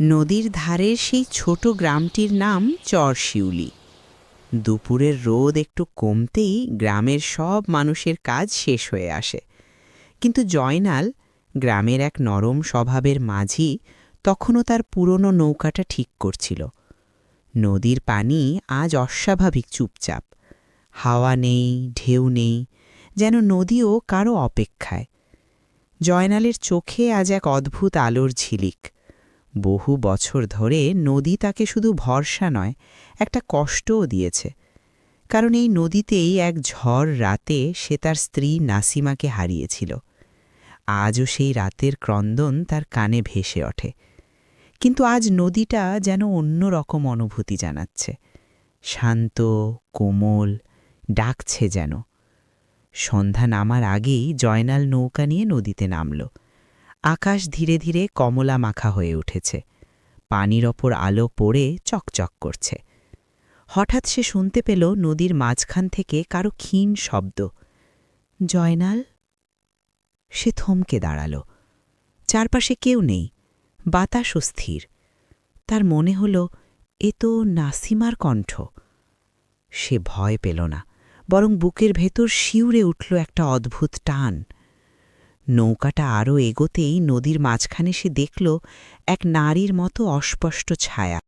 নদীর ধারের সেই ছোট গ্রামটির নাম চরশিউলি। দুপুরের রোদ একটু কমতেই গ্রামের সব মানুষের কাজ শেষ হয়ে আসে। কিন্তু জয়নাল, গ্রামের এক নরম স্বভাবের মাঝি, তখনও তার পুরনো নৌকাটা ঠিক করছিল। নদীর পানি আজ অস্বাভাবিক চুপচাপ। হাওয়া নেই, ঢেউ নেই, যেন নদীও কারও অপেক্ষায়। জয়নালের চোখে আজ এক অদ্ভুত আলোর ঝিলিক। বহু বছর ধরে নদী তাকে শুধু ভরসা নয়, একটা কষ্টও দিয়েছে। কারণ এই নদীতেই এক ঝড় রাতে সে তার স্ত্রী নাসিমাকে হারিয়েছিল। আজও সেই রাতের ক্রন্দন তার কানে ভেসে ওঠে। কিন্তু আজ নদীটা যেন অন্য রকম অনুভূতি জানাচ্ছে। শান্ত, কোমল, ডাকছে যেন। সন্ধ্যা নামার আগেই জয়নাল নৌকা নিয়ে নদীতে নামল। আকাশ ধীরে ধীরে কমলা মাখা হয়ে উঠেছে। পানির ওপর আলো পড়ে চকচক করছে। হঠাৎ সে শুনতে পেল নদীর মাঝখান থেকে কারও ক্ষীণ শব্দ। জয়নাল? সে থমকে দাঁড়াল। চারপাশে কেউ নেই। বাতাস অস্থির। তার মনে হল, এ তো নাসিমার কণ্ঠ। সে ভয় পেল না, বরং বুকের ভেতর শিউরে উঠল একটা অদ্ভুত টান। নৌকাটা আরও এগোতেই নদীর মাঝখানে সে দেখল এক নারীর মতো অস্পষ্ট ছায়া।